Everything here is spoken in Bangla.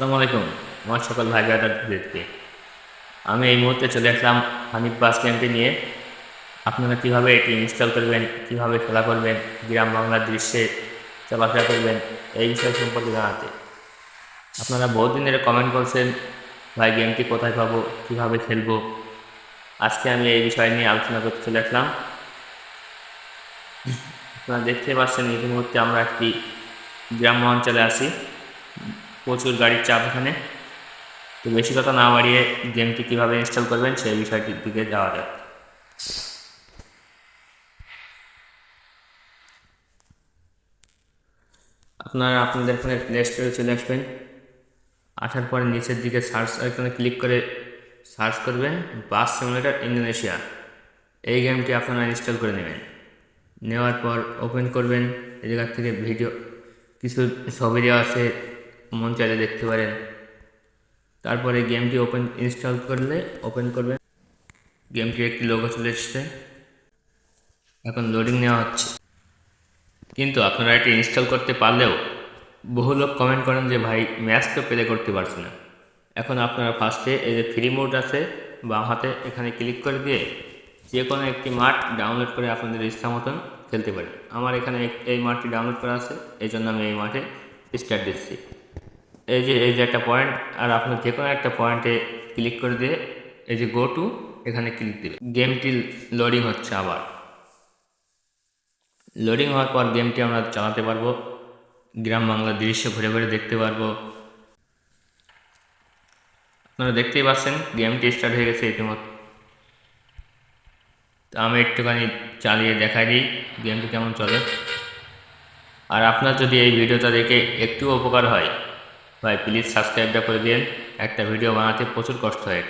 আসসালামু আলাইকুম। আমার সকল ভাই ভাইদেরকে আমি এই মুহূর্তে চলে আসলাম হানিফ বাস ক্যাম্পে নিয়ে। আপনারা কীভাবে এটি ইনস্টল করবেন, কীভাবে খেলা করবেন, গ্রাম বাংলার দৃশ্যে চলাফেরা করবেন, এই বিষয় সম্পর্কে জানাতে। আপনারা বহুদিন ধরে কমেন্ট করছেন, ভাই গেমটি কোথায় পাবো, কীভাবে খেলব? আজকে আমি এই বিষয় নিয়ে আলোচনা করতে চলে আসলাম। আপনারা দেখতে পাচ্ছেন, এই মুহূর্তে আমরা একটি গ্রাম্য অঞ্চলে আছি। প্রচুর গাড়ির চাপ এখানে। তো বেশি কথা না বাড়িয়ে গেমটি কীভাবে ইনস্টল করবেন সেই বিষয়টির দিকে যাওয়া যাক। আপনারা আপনাদের ফোনে প্লে স্টোরে চলে আসবেন। আসার পরে নিচের দিকে সার্চ আইকনে ক্লিক করে সার্চ করবেন বাস সিমুলেটর ইন্দোনেশিয়া এই গেমটি আপনারা ইনস্টল করে নেবেন। নেওয়ার পর ওপেন করবেন। এই জায়গা থেকে ভিডিও কিছু ছবি দেওয়া আছে। মন চাইলে দেখতে পারেন। তারপরে গেমটি ওপেন ইনস্টল করলে ওপেন করবেন। গেমটির একটি লোগো চলে এসছে। এখন লোডিং নেওয়া হচ্ছে। কিন্তু আপনারা এটি ইনস্টল করতে পারলেও বহু লোক কমেন্ট করেন যে, ভাই ম্যাচ তো প্লে করতে পারছি না। এখন আপনারা ফার্স্টে এই যে ফ্রি মোড আছে, বাম হাতে এখানে ক্লিক করে দিয়ে যে কোনো একটি মাঠ ডাউনলোড করে আপনাদের ইচ্ছা মতন খেলতে পারেন। আমার এখানে এই মাঠটি ডাউনলোড করা আছে এই জন্য আমি এই মাঠে স্টার্ট দিচ্ছি। এই যে এই যে একটা পয়েন্ট আর আপনার যে কোনো একটা পয়েন্টে ক্লিক করে দিয়ে এই যে গো টু এখানে ক্লিক দিলে গেমটি লোডিং হচ্ছে আবার। লোডিং হওয়ার পর গেমটি আমরা চালাতে পারব। গ্রাম বাংলার দৃশ্য ঘুরে ঘুরে দেখতে পারব। আপনারা দেখতেই পাচ্ছেন গেমটি স্টার্ট হয়ে গেছে ইতিমধ্যে। তো আমি একটুখানি চালিয়ে দেখাই দিই গেমটি কেমন চলে। আর আপনার যদি এই ভিডিওটা দেখে একটু উপকার হয় ভাই প্লিজ সাবস্ক্রাইবটা করে দিন একটা ভিডিও বানাতে প্রচুর কষ্ট হয়।